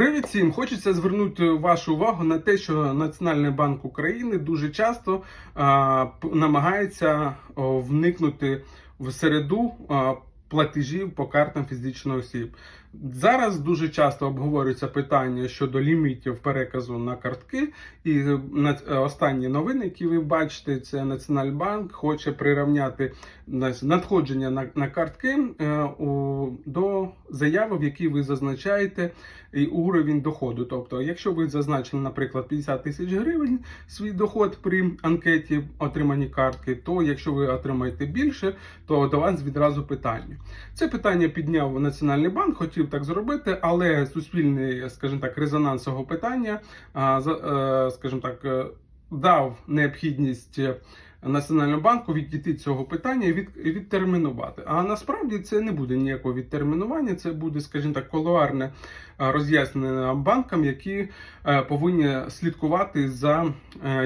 Привіт всім! Хочеться звернути вашу увагу на те, що Національний банк України дуже часто а, намагається о, вникнути в середу а, платежів по картам фізичних осіб. Зараз дуже часто обговорюється питання щодо лімітів переказу на картки. І е, е, останні новини, які ви бачите, це Національний банк хоче прирівняти надходження на, на картки е, у, до заяви, в якій ви зазначаєте і уровень доходу. Тобто, якщо ви зазначили, наприклад, 50 тисяч гривень свій доход при анкеті отримані картки, то якщо ви отримаєте більше, то до вас відразу питання. Це питання підняв Національний банк, хотів так зробити, але суспільний, скажімо так, резонанс цього питання, е, скажімо так, е, дав необхідність. е, Національному банку віддіти цього питання і від, відтермінувати. А насправді це не буде ніякого відтермінування, це буде, скажімо так, колуарне роз'яснення банкам, які повинні слідкувати за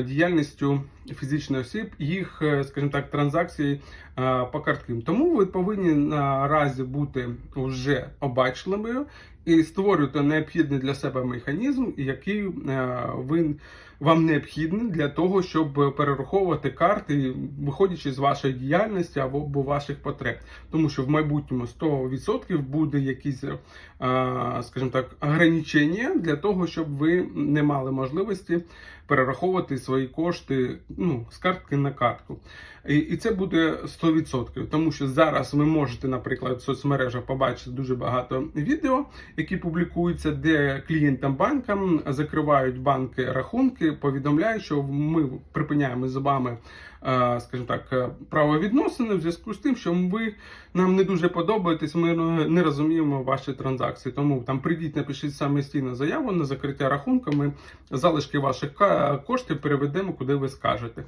діяльністю фізичних осіб, їх, е, скажімо так, транзакцій е, по карткам. Тому ви повинні наразі бути вже обачливими і створювати необхідний для себе механізм, який е, ви вам необхідний для того, щоб перераховувати карти, виходячи з вашої діяльності або ваших потреб. Тому що в майбутньому 100% буде якісь, скажімо так, ограничення для того, щоб ви не мали можливості перераховувати свої кошти ну, з картки на картку. І, і це буде 100%. Тому що зараз ви можете, наприклад, в соцмережах побачити дуже багато відео, які публікуються, де клієнтам банкам закривають банки рахунки, повідомляють, що ми припиняємо з вами, скажімо так, е, правовідносини в зв'язку з тим, що ви нам не дуже подобаєтесь, ми не розуміємо ваші транзакції. Тому там прийдіть, напишіть самостійно заяву на закриття рахунка. Ми залишки ваших коштів переведемо, куди ви скажете.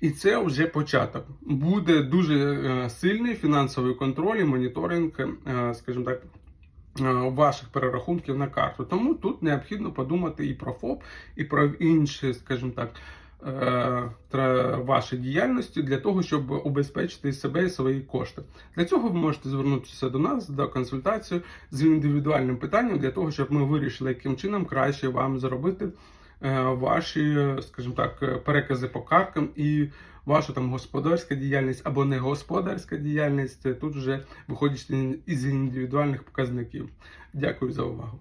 І це вже початок. Буде дуже е, сильний фінансовий контроль і моніторинг, е, скажімо так, е, ваших перерахунків на карту. Тому тут необхідно подумати і про ФОП, і про інші, скажімо так, е, ваші діяльності для того, щоб убезпечити себе і свої кошти. Для цього ви можете звернутися до нас до консультації з індивідуальним питанням для того, щоб ми вирішили, яким чином краще вам зробити е, ваші, скажімо так, е, перекази по карткам і ваша там господарська діяльність або не господарська діяльність. Тут вже виходячи із індивідуальних показників. Дякую за увагу.